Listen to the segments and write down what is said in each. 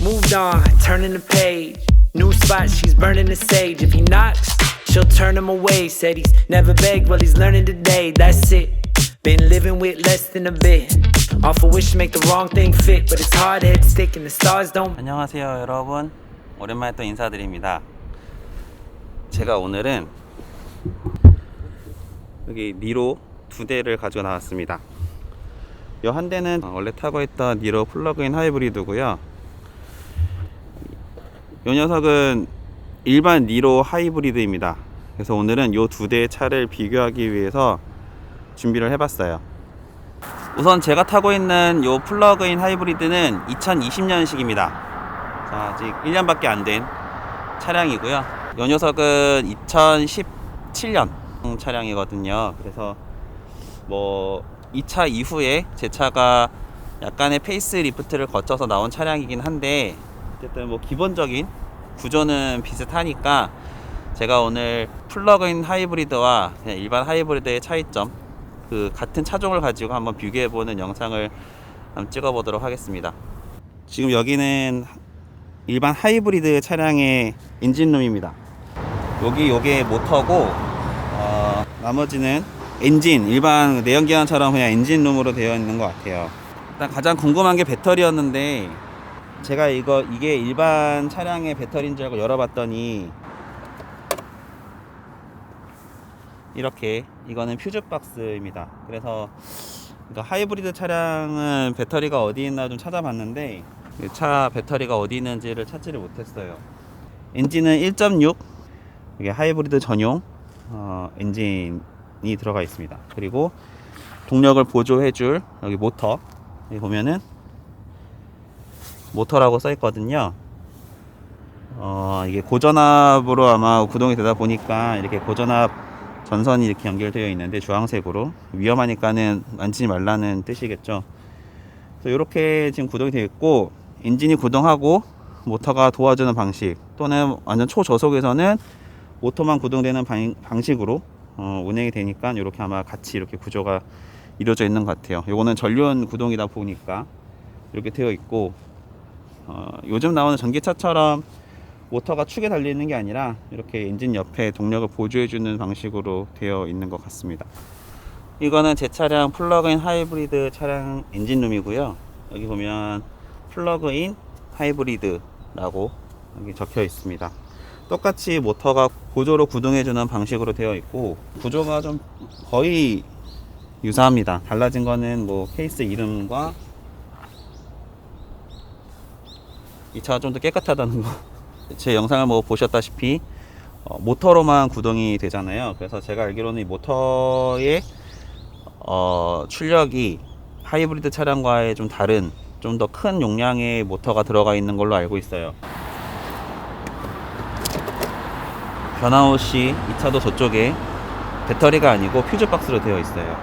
Moved on, turning the page. New spot, she's burning the sage. If he knocks, she'll turn him away. Said he's never begged, well, he's learning today. That's it. Been living with less than a bit. Off a wish to make the wrong thing fit, but it's hard head stick and the stars don't 안녕하세요 여러분 오랜만에 또 인사드립니다 제가 오늘은 여기 니로 두 대를 가지고 나왔습니다 이 한 대는 원래 타고 있던 니로 플러그인 하이브리드고요 이 녀석은 일반 니로 하이브리드입니다 그래서 오늘은 이 두 대의 차를 비교하기 위해서 준비를 해봤어요 우선 제가 타고 있는 이 플러그인 하이브리드는 2020년식입니다. 자, 아직 1년밖에 안 된 차량이고요. 이 녀석은 2017년 차량이거든요. 그래서 뭐이차 이후에 제 차가 약간의 페이스 리프트를 거쳐서 나온 차량이긴 한데 어쨌든 뭐 기본적인 구조는 비슷하니까 제가 오늘 플러그인 하이브리드와 그냥 일반 하이브리드의 차이점 그 같은 차종을 가지고 한번 비교해 보는 영상을 한번 찍어 보도록 하겠습니다. 지금 여기는 일반 하이브리드 차량의 엔진룸입니다. 여기 요게 모터고 어, 나머지는 엔진 일반 내연기관처럼 그냥 엔진룸으로 되어 있는 것 같아요. 일단 가장 궁금한 게 배터리였는데 제가 이거 이게 일반 차량의 배터리인 줄 알고 열어봤더니 이렇게 이거는 퓨즈 박스입니다. 그래서 그러니까 하이브리드 차량은 배터리가 어디 있나 좀 찾아봤는데 이차 배터리가 어디 있는지를 찾지를 못했어요. 엔진은 1.6 이게 하이브리드 전용 어, 엔진이 들어가 있습니다. 그리고 동력을 보조해줄 여기 모터 여기 보면은 모터라고 써 있거든요. 어, 이게 고전압으로 아마 구동이 되다 보니까 이렇게 고전압 전선이 이렇게 연결되어 있는데 주황색으로 위험하니까는 만지지 말라는 뜻이겠죠. 그래서 이렇게 지금 구동이 되어 있고 엔진이 구동하고 모터가 도와주는 방식 또는 완전 초저속에서는 모터만 구동되는 방, 방식으로 어, 운행이 되니까 이렇게 아마 같이 이렇게 구조가 이루어져 있는 것 같아요. 요거는 전륜 구동이다 보니까 이렇게 되어 있고 어, 요즘 나오는 전기차처럼 모터가 축에 달려 있는 게 아니라 이렇게 엔진 옆에 동력을 보조해 주는 방식으로 되어 있는 것 같습니다. 이거는 제 차량 플러그인 하이브리드 차량 엔진룸이고요. 여기 보면 플러그인 하이브리드라고 여기 적혀 있습니다. 똑같이 모터가 보조로 구동해 주는 방식으로 되어 있고 구조가 좀 거의 유사합니다. 달라진 거는 뭐 케이스 이름과 이 차가 좀 더 깨끗하다는 거. 제 영상을 뭐 보셨다시피 어, 모터로만 구동이 되잖아요. 그래서 제가 알기로는 이 모터의 어, 출력이 하이브리드 차량과의 좀 다른 좀 더 큰 용량의 모터가 들어가 있는 걸로 알고 있어요. 변화없이 이 차도 저쪽에 배터리가 아니고 퓨즈 박스로 되어 있어요.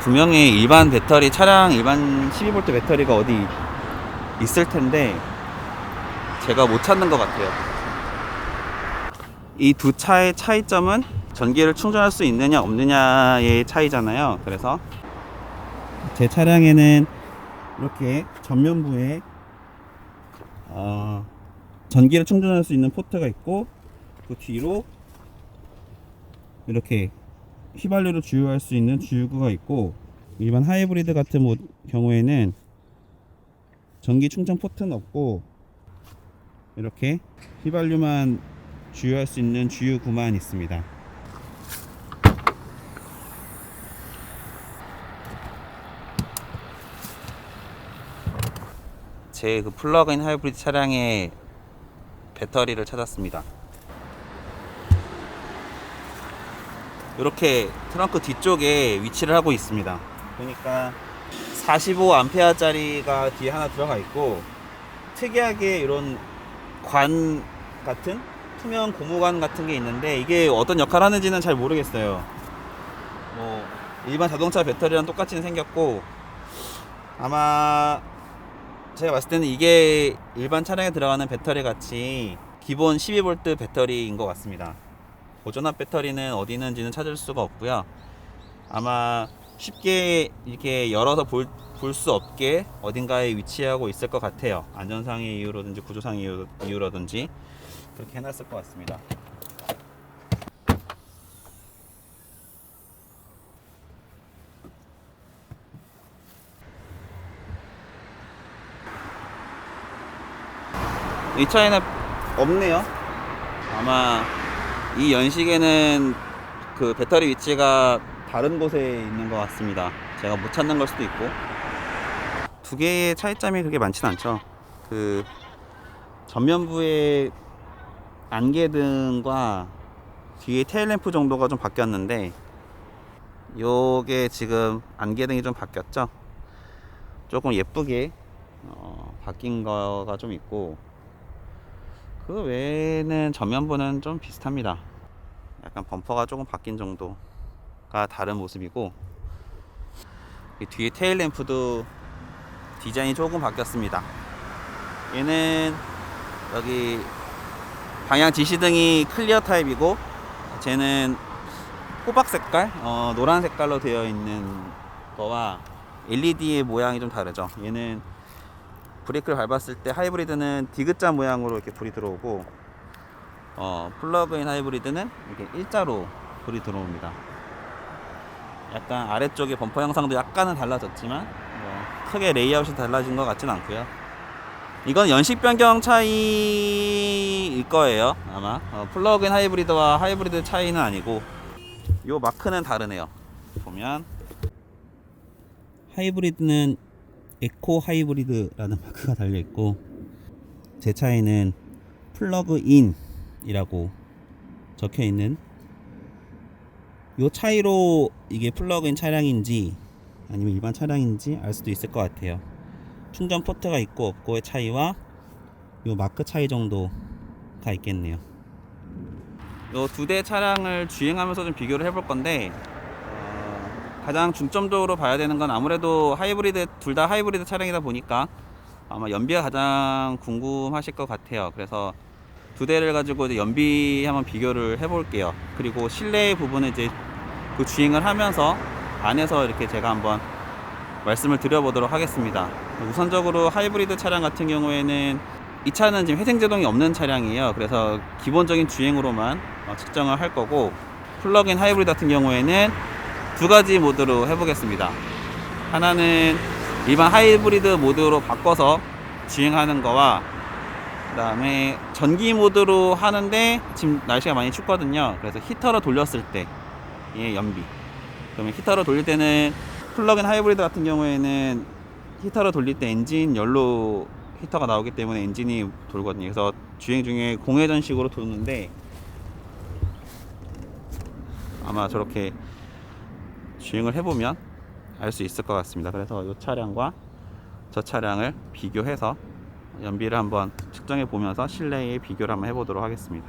분명히 일반 배터리 차량 일반 12V 배터리가 어디 있을 텐데 제가 못 찾는 것 같아요. 이 두 차의 차이점은 전기를 충전할 수 있느냐 없느냐의 차이잖아요. 그래서 제 차량에는 이렇게 전면부에 어, 전기를 충전할 수 있는 포트가 있고 그 뒤로 이렇게 휘발유를 주유할 수 있는 주유구가 있고 일반 하이브리드 같은 뭐 경우에는 전기 충전 포트는 없고 이렇게 휘발유만 주유할 수 있는 주유구만 있습니다. 제 그 플러그인 하이브리드 차량의 배터리를 찾았습니다. 이렇게 트렁크 뒤쪽에 위치를 하고 있습니다. 그러니까 45A짜리가 뒤에 하나 들어가 있고 특이하게 이런 관 같은 투명 고무관 같은 게 있는데 이게 어떤 역할을 하는지는 잘 모르겠어요. 뭐 일반 자동차 배터리랑 똑같이는 생겼고 아마 제가 봤을 때는 이게 일반 차량에 들어가는 배터리 같이 기본 12V 배터리인 것 같습니다. 보존압 배터리는 어디 있는지는 찾을 수가 없고요. 아마 쉽게 이렇게 열어서 볼 수 없게 어딘가에 위치하고 있을 것 같아요. 안전상의 이유로든지 구조상의 이유, 이유로든지 그렇게 해놨을 것 같습니다. 이 차에는 없네요. 아마 이 연식에는 그 배터리 위치가 다른 곳에 있는 것 같습니다. 제가 못 찾는 걸 수도 있고. 두 개의 차이점이 그렇게 많진 않죠. 그 전면부의 안개등과 뒤에 테일램프 정도가 좀 바뀌었는데 요게 지금 안개등이 좀 바뀌었죠. 조금 예쁘게 어, 바뀐 거가 좀 있고 그 외에는 전면부는 좀 비슷합니다. 약간 범퍼가 조금 바뀐 정도가 다른 모습이고 이 뒤에 테일 램프도 디자인이 조금 바뀌었습니다. 얘는 여기 방향 지시등이 클리어 타입이고 쟤는 호박 색깔, 어, 노란 색깔로 되어 있는 거와 LED의 모양이 좀 다르죠. 얘는 브레이크를 밟았을 때 하이브리드는 디귿자 모양으로 이렇게 불이 들어오고 어, 플러그인 하이브리드는 이렇게 일자로 불이 들어옵니다. 약간 아래쪽에 범퍼 형상도 약간은 달라졌지만 뭐 크게 레이아웃이 달라진 것 같진 않고요. 이건 연식 변경 차이일 거예요 아마 어, 플러그인 하이브리드와 하이브리드 차이는 아니고 요 마크는 다르네요. 보면 하이브리드는 에코 하이브리드라는 마크가 달려 있고 제 차에는 플러그인 이라고 적혀 있는 요 차이로 이게 플러그인 차량인지 아니면 일반 차량인지 알 수도 있을 것 같아요. 충전 포트가 있고 없고의 차이와 요 마크 차이 정도가 있겠네요. 요두대 차량을 주행하면서 좀 비교를 해볼 건데 어, 가장 중점적으로 봐야 되는 건 아무래도 하이브리드 둘 다 하이브리드 차량이다 보니까 아마 연비가 가장 궁금하실 것 같아요. 그래서 두 대를 가지고 이제 연비 한번 비교를 해볼게요. 그리고 실내 부분은 이제 그 주행을 하면서 안에서 이렇게 제가 한번 말씀을 드려보도록 하겠습니다. 우선적으로 하이브리드 차량 같은 경우에는 이 차는 지금 회생제동이 없는 차량이에요. 그래서 기본적인 주행으로만 어, 측정을 할 거고 플러그인 하이브리드 같은 경우에는 두 가지 모드로 해보겠습니다. 하나는 일반 하이브리드 모드로 바꿔서 주행하는 거와 그다음에 전기 모드로 하는데 지금 날씨가 많이 춥거든요. 그래서 히터로 돌렸을 때의 연비. 그러면 히터로 돌릴 때는 플러그인 하이브리드 같은 경우에는 히터로 돌릴 때 엔진 열로 히터가 나오기 때문에 엔진이 돌거든요. 그래서 주행 중에 공회전식으로 도는데 아마 저렇게 주행을 해보면 알 수 있을 것 같습니다. 그래서 이 차량과 저 차량을 비교해서 연비를 한번 측정해 보면서 실내에 비교를 한번 해보도록 하겠습니다.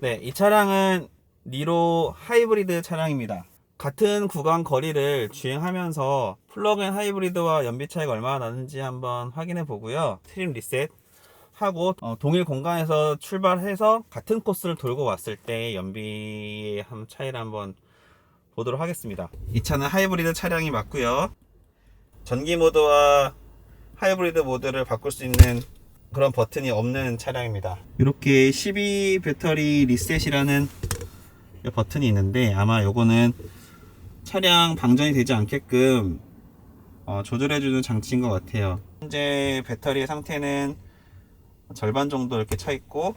네, 이 차량은 니로 하이브리드 차량입니다. 같은 구간 거리를 주행하면서 플러그인 하이브리드와 연비 차이가 얼마나 나는지 한번 확인해 보고요. 트림 리셋 하고 어, 동일 공간에서 출발해서 같은 코스를 돌고 왔을 때 연비의 한 차이를 한번 보도록 하겠습니다. 이 차는 하이브리드 차량이 맞고요. 전기 모드와 하이브리드 모드를 바꿀 수 있는 그런 버튼이 없는 차량입니다. 이렇게 12 배터리 리셋이라는 이 버튼이 있는데 아마 요거는 차량 방전이 되지 않게끔 어, 조절해주는 장치인 것 같아요. 현재 배터리의 상태는 절반 정도 이렇게 차 있고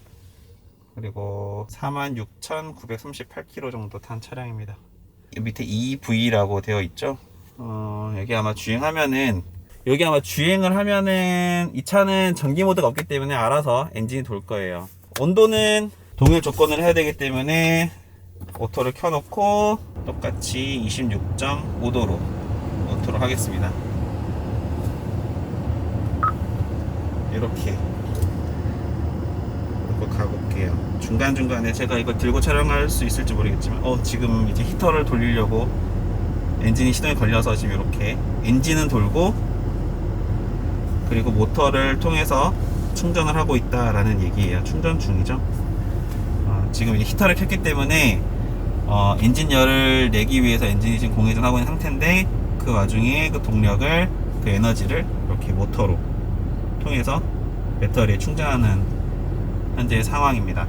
그리고 46,938km 정도 탄 차량입니다. 이 밑에 EV라고 되어 있죠. 어, 여기 아마 주행하면은 여기 아마 주행을 하면은 이 차는 전기 모드가 없기 때문에 알아서 엔진이 돌 거예요. 온도는 동일 조건을 해야 되기 때문에 오토를 켜놓고 똑같이 26.5도로 오토로 하겠습니다. 이렇게 놓고 가볼게요. 중간중간에 제가 이걸 들고 촬영할 수 있을지 모르겠지만 어 지금 이제 히터를 돌리려고 엔진이 시동이 걸려서 지금 이렇게 엔진은 돌고 그리고 모터를 통해서 충전을 하고 있다라는 얘기예요. 충전 중이죠. 어, 지금 이제 히터를 켰기 때문에 어, 엔진 열을 내기 위해서 엔진이 지금 공회전 하고 있는 상태인데 그 와중에 그 동력을 그 에너지를 이렇게 모터로 통해서 배터리에 충전하는 현재 상황입니다.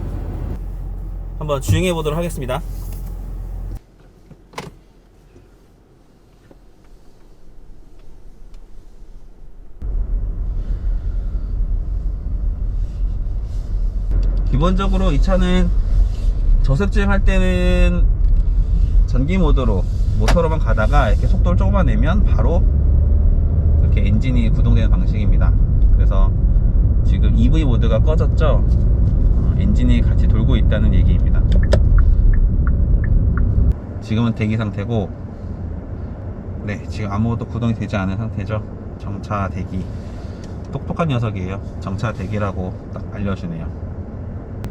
한번 주행해 보도록 하겠습니다. 기본적으로 이 차는 저속 주행 할 때는 전기 모드로 모터로만 가다가 이렇게 속도를 조금만 내면 바로 이렇게 엔진이 구동되는 방식입니다. 그래서 지금 EV 모드가 꺼졌죠. 어, 엔진이 같이 돌고 있다는 얘기입니다. 지금은 대기 상태고, 네, 지금 아무것도 구동이 되지 않은 상태죠. 정차 대기. 똑똑한 녀석이에요. 정차 대기라고 딱 알려주네요.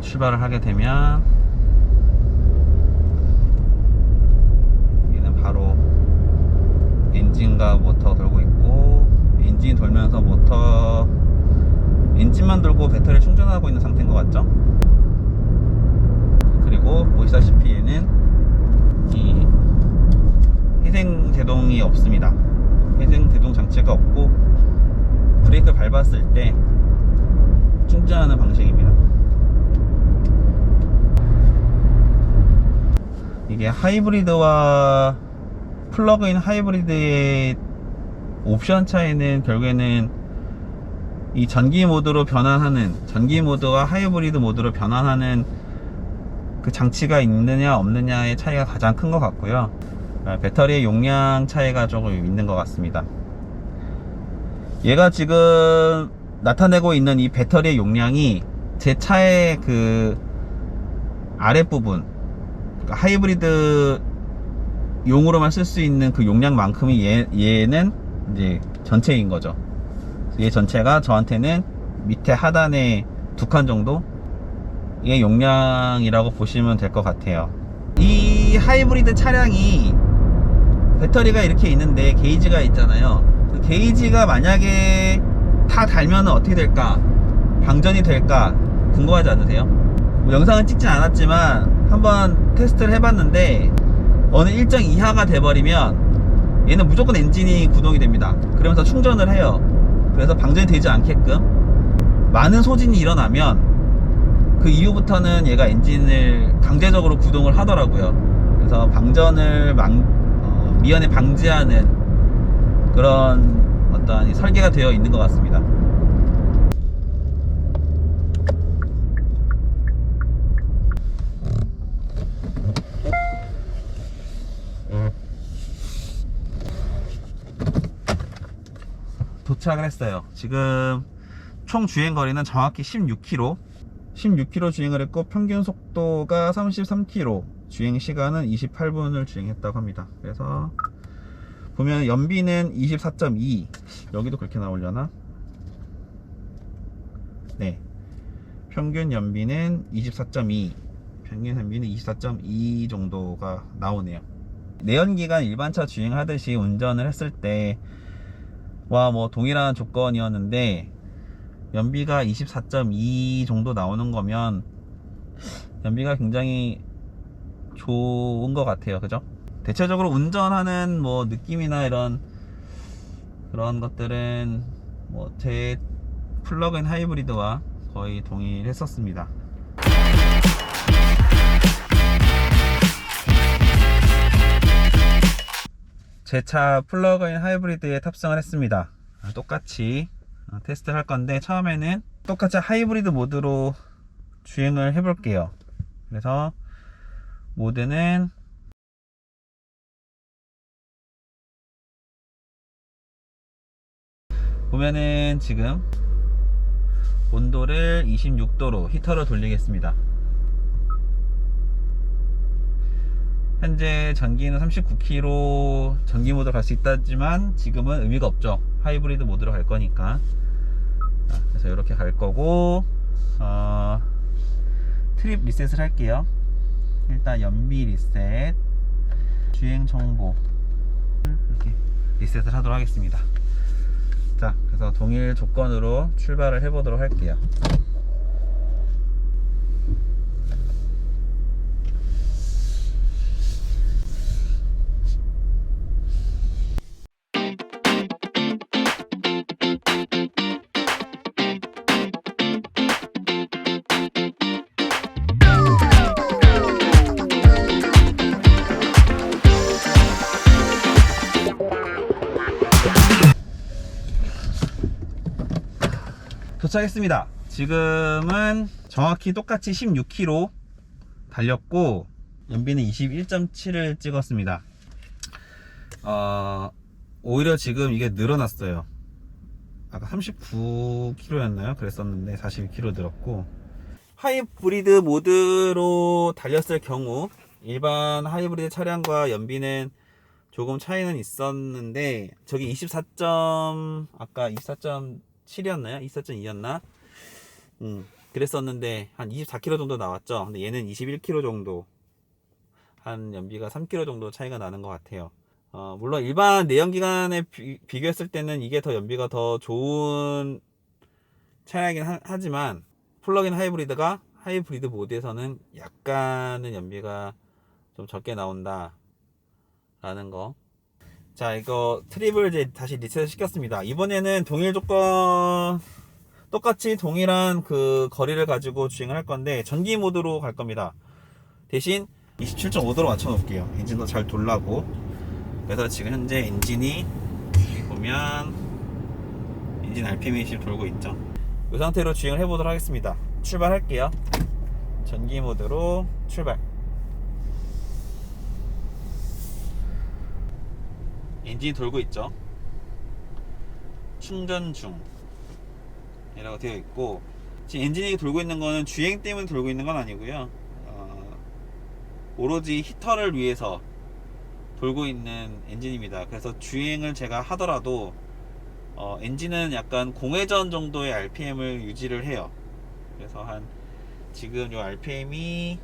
출발을 하게 되면 얘는 바로 엔진과 모터 돌고 있고 엔진이 돌면서 모터 엔진만 돌고 배터리를 충전하고 있는 상태인 것 같죠? 그리고 보시다시피 얘는 이 회생 제동이 없습니다. 회생 제동 장치가 없고 브레이크 밟았을 때 충전하는 방식입니다. 이게 하이브리드와 플러그인 하이브리드의 옵션 차이는 결국에는 이 전기 모드로 변환하는 전기 모드와 하이브리드 모드로 변환하는 그 장치가 있느냐 없느냐의 차이가 가장 큰 것 같고요. 아, 배터리의 용량 차이가 조금 있는 것 같습니다. 얘가 지금 나타내고 있는 이 배터리의 용량이 제 차의 그 아랫부분 그러니까 하이브리드 용으로만 쓸 수 있는 그 용량만큼이 얘, 얘는 이제 전체인 거죠. 얘 전체가 저한테는 밑에 하단에 두 칸 정도 의 용량이라고 보시면 될 것 같아요. 이 하이브리드 차량이 배터리가 이렇게 있는데 게이지가 있잖아요. 그 게이지가 만약에 다 달면 어떻게 될까? 방전이 될까? 궁금하지 않으세요? 뭐 영상은 찍진 않았지만 한번 테스트를 해봤는데 어느 일정 이하가 돼버리면 얘는 무조건 엔진이 구동이 됩니다. 그러면서 충전을 해요. 그래서 방전이 되지 않게끔 많은 소진이 일어나면 그 이후부터는 얘가 엔진을 강제적으로 구동을 하더라고요. 그래서 방전을 망, 어, 미연에 방지하는 그런 어떤 이 설계가 되어 있는 것 같습니다. 도착을 했어요. 지금 총 주행 거리는 정확히 16km. 16km 주행을 했고 평균 속도가 33km. 주행 시간은 28분을 주행했다고 합니다. 그래서 보면 연비는 24.2. 여기도 그렇게 나오려나? 네. 평균 연비는 24.2. 평균 연비는 24.2 정도가 나오네요. 내연기관 일반차 주행하듯이 운전을 했을 때 와 뭐 동일한 조건이었는데 연비가 24.2 정도 나오는 거면 연비가 굉장히 좋은 것 같아요. 그죠? 대체적으로 운전하는 뭐 느낌이나 이런 그런 것들은 뭐 제 플러그인 하이브리드와 거의 동일했었습니다 제 차 플러그인 하이브리드에 탑승을 했습니다. 아, 똑같이 어, 테스트를 할 건데 처음에는 똑같이 하이브리드 모드로 주행을 해 볼게요. 그래서 모드는 보면은 지금 온도를 26도로 히터를 돌리겠습니다. 현재 전기는 39km 전기 모드로 갈 수 있다지만 지금은 의미가 없죠. 하이브리드 모드로 갈 거니까. 자, 그래서 이렇게 갈 거고 어, 트립 리셋을 할게요. 일단 연비 리셋 주행 정보 이렇게 리셋을 하도록 하겠습니다. 자 그래서 동일 조건으로 출발을 해보도록 할게요. 도착했습니다. 지금은 정확히 똑같이 16km 달렸고 연비는 21.7을 찍었습니다. 어, 오히려 지금 이게 늘어났어요. 아까 39km였나요? 그랬었는데 42km 늘었고 하이브리드 모드로 달렸을 경우 일반 하이브리드 차량과 연비는 조금 차이는 있었는데 저기 24. 아까 24.7이었나요? 24.2였나? 음 그랬었는데 한 24km 정도 나왔죠. 근데 얘는 21km 정도 한 연비가 3km 정도 차이가 나는 것 같아요. 어, 물론 일반 내연기관에 비, 비교했을 때는 이게 더 연비가 더 좋은 차량이긴 하, 하지만 플러그인 하이브리드가 하이브리드 모드에서는 약간은 연비가 좀 적게 나온다 라는 거. 자, 이거 트립을 이제 다시 리셋 시켰습니다. 이번에는 동일 조건, 똑같이 동일한 그 거리를 가지고 주행을 할 건데, 전기 모드로 갈 겁니다. 대신 27.5도로 맞춰 놓을게요. 엔진도 잘 돌라고. 그래서 지금 현재 엔진이, 보면, 엔진 RPM이 지금 돌고 있죠. 이 상태로 주행을 해보도록 하겠습니다. 출발할게요. 전기 모드로 출발. 엔진이 돌고 있죠. 충전 중. 이라고 되어 있고, 지금 엔진이 돌고 있는 거는 주행 때문에 돌고 있는 건 아니고요. 어, 오로지 히터를 위해서 돌고 있는 엔진입니다. 그래서 주행을 제가 하더라도, 어, 엔진은 약간 공회전 정도의 RPM을 유지를 해요. 그래서 한, 지금 요 RPM이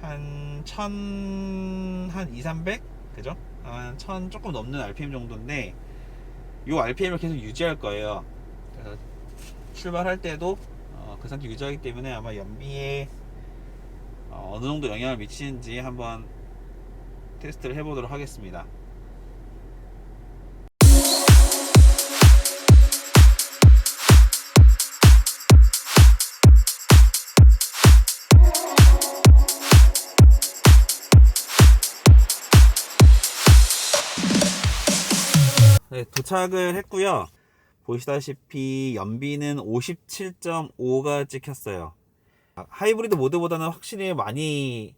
한, 천, 한 2, 300? 그죠? 한 1000 조금 넘는 RPM 정도인데 요 RPM을 계속 유지할 거예요. 출발할 때도 어, 그 상태 유지하기 때문에 아마 연비에 어, 느 정도 영향을 미치는지 한번 테스트를 해보도록 하겠습니다. 도착을 했고요. 보시다시피 연비는 57.5가 찍혔어요. 아, 하이브리드 모드보다는 확실히 많이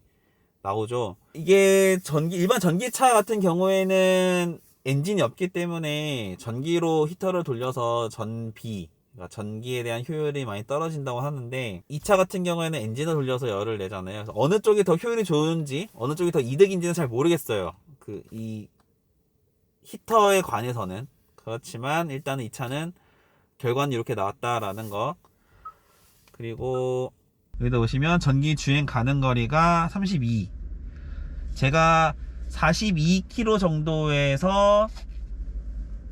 나오죠. 이게 전기 일반 전기차 같은 경우에는 엔진이 없기 때문에 전기로 히터를 돌려서 전비 그러니까 전기에 대한 효율이 많이 떨어진다고 하는데 이 차 같은 경우에는 엔진을 돌려서 열을 내잖아요. 그래서 어느 쪽이 더 효율이 좋은지 어느 쪽이 더 이득인지는 잘 모르겠어요. 그 이 히터에 관해서는. 그렇지만 일단은 이 차는 결과는 이렇게 나왔다라는 거. 그리고 여기다 보시면 전기 주행 가는 거리가 32 제가 42km 정도에서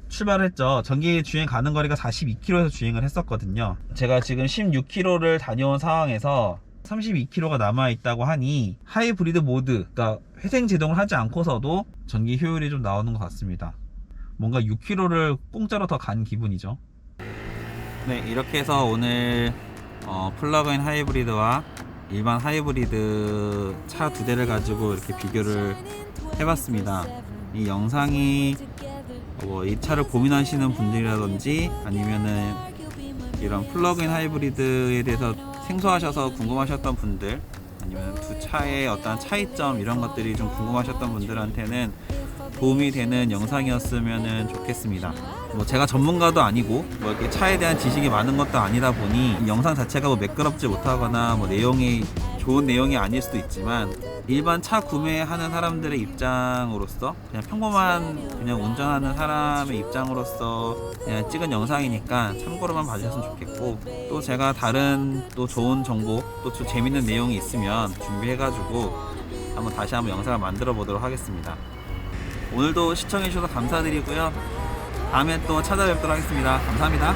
출발을 했죠. 전기 주행 가는 거리가 42km에서 주행을 했었거든요. 제가 지금 16km를 다녀온 상황에서 32km가 남아 있다고 하니 하이브리드 모드 그러니까 회생 제동을 하지 않고서도 전기 효율이 좀 나오는 것 같습니다. 뭔가 6km를 공짜로 더 간 기분이죠. 네 이렇게 해서 오늘 어, 플러그인 하이브리드와 일반 하이브리드 차 두 대를 가지고 이렇게 비교를 해봤습니다. 이 영상이 뭐 이 차를 고민하시는 분들이라든지 아니면은 이런 플러그인 하이브리드에 대해서 생소하셔서 궁금하셨던 분들 아니면 두 차의 어떤 차이점 이런 것들이 좀 궁금하셨던 분들한테는 도움이 되는 영상이었으면 좋겠습니다. 뭐 제가 전문가도 아니고 뭐 이렇게 차에 대한 지식이 많은 것도 아니다 보니 이 영상 자체가 뭐 매끄럽지 못하거나 뭐 내용이 좋은 내용이 아닐 수도 있지만 일반 차 구매하는 사람들의 입장으로서 그냥 평범한 그냥 운전하는 사람의 입장으로서 그냥 찍은 영상이니까 참고로만 봐주셨으면 좋겠고 또 제가 다른 또 좋은 정보 또 재밌는 내용이 있으면 준비해가지고 한번 다시 한번 영상을 만들어 보도록 하겠습니다. 오늘도 시청해주셔서 감사드리고요. 다음에 또 찾아뵙도록 하겠습니다. 감사합니다.